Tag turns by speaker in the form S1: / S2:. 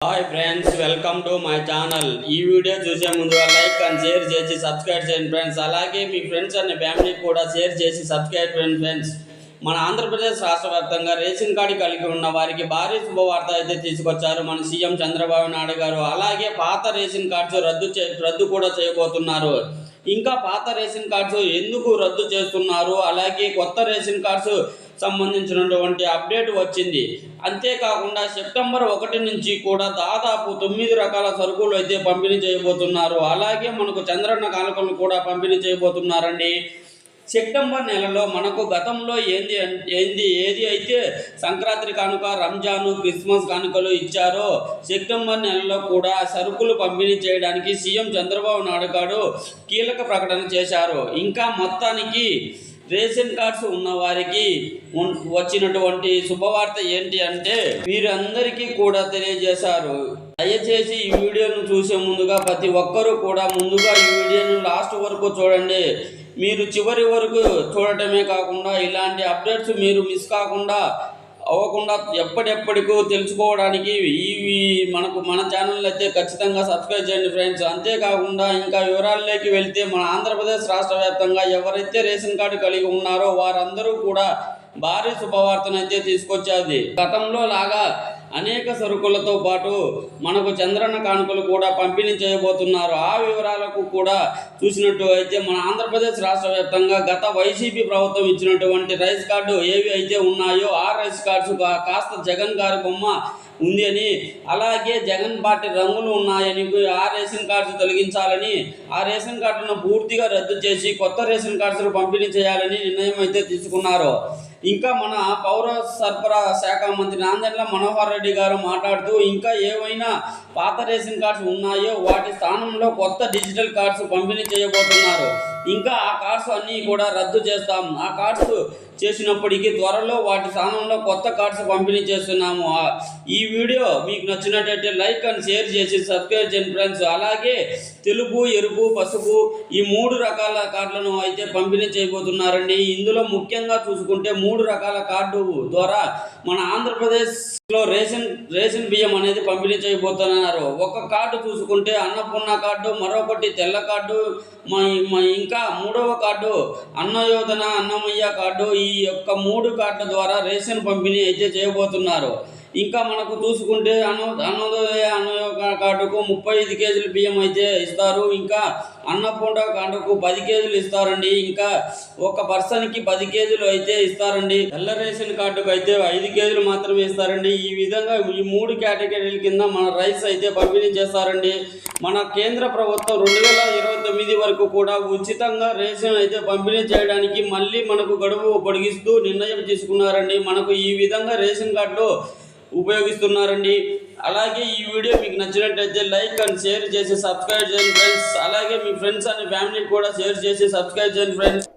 S1: Hi friends welcome to my channel ఈ video చూసే ముందుగా లైక్ అండ్ షేర్ చేసి సబ్స్క్రైబ్ చేయండి ఫ్రెండ్స్ అలాగే మీ ఫ్రెండ్స్ అండ్ ఫ్యామిలీకి కూడా షేర్ చేసి సబ్స్క్రైబ్ చేయండి ఫ్రెండ్స్ మన ఆంధ్రప్రదేశ్ రాష్ట్ర వ్యాప్తంగా రేషన్ కార్డు కలిగి ఉన్న వారికి భారీ శుభవార్త అయితే తీసుకొచ్చారు మన సీఎం చంద్రబాబు నాయుడు గారు. అలాగే పాత రేషన్ కార్డ్స్ రద్దు చే రద్దు కూడా చేయబోతున్నారు. ఇంకా పాత రేషన్ కార్డ్స్ ఎందుకు రద్దు చేస్తున్నారు? అలాగే కొత్త రేషన్ కార్డ్స్ సంబంధించినటువంటి అప్డేట్ వచ్చింది. అంతేకాకుండా సెప్టెంబర్ ఒకటి నుంచి కూడా దాదాపు తొమ్మిది రకాల సరుకులు అయితే పంపిణీ చేయబోతున్నారు. అలాగే మనకు చంద్రన్న కానుకలు కూడా పంపిణీ చేయబోతున్నారండి. సెప్టెంబర్ నెలలో మనకు గతంలో ఏంది ఏంది ఏది అయితే సంక్రాంతి కానుక రంజాను క్రిస్మస్ కానుకలు ఇచ్చారో సెప్టెంబర్ నెలలో కూడా సరుకులు పంపిణీ చేయడానికి సీఎం చంద్రబాబు నాయుడు గారు కీలక ప్రకటన చేశారు. ఇంకా మొత్తానికి రేషన్ కార్డ్స్ ఉన్న వారికి వచ్చినటువంటి శుభవార్త ఏంటి అంటే వీరందరికీ కూడా తెలియజేశారు. దయచేసి ఈ వీడియోను చూసే ముందుగా ప్రతి ఒక్కరూ కూడా ముందుగా ఈ వీడియోను లాస్ట్ వరకు చూడండి. మీరు చివరి వరకు చూడటమే కాకుండా ఇలాంటి అప్డేట్స్ మీరు మిస్ కాకుండా అవ్వకుండా ఎప్పటిెప్పటికూ తెలుసుకోవడానికి ఇవి మనకు మన ఛానల్ అయితే ఖచ్చితంగా సబ్స్క్రైబ్ చేయండి ఫ్రెండ్స్. అంతేకాకుండా ఇంకా వివరాల్లోకి వెళ్తే మన ఆంధ్రప్రదేశ్ రాష్ట్ర వ్యాప్తంగా ఎవరైతే రేషన్ కార్డు కలిగి ఉన్నారో వారందరూ కూడా భారీ శుభవార్తను అయితే తీసుకొచ్చేది. గతంలో లాగా అనేక సరుకులతో పాటు మనకు చంద్రన్న కానుకలు కూడా పంపిణీ చేయబోతున్నారు. ఆ వివరాలకు కూడా చూసినట్టు అయితే మన ఆంధ్రప్రదేశ్ రాష్ట్ర వ్యాప్తంగా గత వైసీపీ ప్రభుత్వం ఇచ్చినటువంటి రైస్ కార్డు ఏవి అయితే ఉన్నాయో ఆ రైస్ కార్డ్స్ కాస్త జగన్ గారి బొమ్మ ఉంది అని అలాగే జగన్ పార్టీ రంగులు ఉన్నాయని ఆ రేషన్ కార్డ్స్ తొలగించాలని ఆ రేషన్ కార్డులను పూర్తిగా రద్దు చేసి కొత్త రేషన్ కార్డ్స్ పంపిణీ చేయాలని నిర్ణయం అయితే తీసుకున్నారు. ఇంకా మన పౌర సరఫరా శాఖ మంత్రి నాందెండ్ల మనోహర్ రెడ్డి గారు మాట్లాడుతూ ఇంకా ఏవైనా పాత రేషన్ కార్డ్స్ ఉన్నాయో వాటి స్థానంలో కొత్త డిజిటల్ కార్డ్స్ పంపిణీ చేయబోతున్నారు. ఇంకా ఆ కార్డ్స్ అన్నీ కూడా రద్దు చేస్తాం. ఆ కార్డ్స్ చేసినప్పటికీ త్వరలో వాటి స్థానంలో కొత్త కార్డ్స్ పంపిణీ చేస్తున్నాము. ఈ వీడియో మీకు నచ్చినట్టయితే లైక్ అండ్ షేర్ చేసి సబ్స్క్రైబ్ చేయండి ఫ్రెండ్స్. అలాగే తెలుపు ఎరుపు పసుపు ఈ మూడు రకాల కార్డులను అయితే పంపిణీ చేయబోతున్నారండి. ఇందులో ముఖ్యంగా చూసుకుంటే మూడు రకాల కార్డు ద్వారా మన ఆంధ్రప్రదేశ్లో రేషన్ రేషన్ బియ్యం అనేది పంపిణీ చేయబోతున్నారు. ఒక కార్డు చూసుకుంటే అన్నపూర్ణ కార్డు మరొకటి తెల్ల కార్డు ఇంకా ఇంకా మూడవ కార్డు అన్నయోధన అన్నమయ్య కార్డు. ఈ యొక్క మూడు కార్డుల ద్వారా రేషన్ పంపిణీ అయితే చేయబోతున్నారు. ఇంకా మనకు చూసుకుంటే అన్న అన్నోదయ అన్నయోగ కార్డుకు ముప్పై ఐదు కేజీలు బియ్యం అయితే ఇస్తారు. ఇంకా అన్నపూర్ణ కార్డుకు పది కేజీలు ఇస్తారండి. ఇంకా ఒక పర్సన్కి పది కేజీలు అయితే ఇస్తారండి. తెల్ల రేషన్ కార్డుకు అయితే ఐదు కేజీలు మాత్రమే ఇస్తారండి. ఈ విధంగా ఈ మూడు కేటగిరీల కింద మన రైస్ అయితే పంపిణీ చేస్తారండి. మన కేంద్ర ప్రభుత్వం రెండు వేల ఇరవై తొమ్మిది వరకు కూడా ఉచితంగా రేషన్ అయితే పంపిణీ చేయడానికి మళ్ళీ మనకు గడువు పొడిగిస్తూ నిర్ణయం తీసుకున్నారండి. మనకు ఈ విధంగా రేషన్ కార్డు ఉపయోగిస్తున్నారండి. అలాగే ఈ వీడియో మీకు నచ్చినట్లయితే లైక్ అండ్ షేర్ చేసి సబ్స్క్రైబ్ చేయండి ఫ్రెండ్స్. అలాగే మీ ఫ్రెండ్స్ అండ్ ఫ్యామిలీకి కూడా షేర్ చేసి సబ్స్క్రైబ్ చేయండి ఫ్రెండ్స్.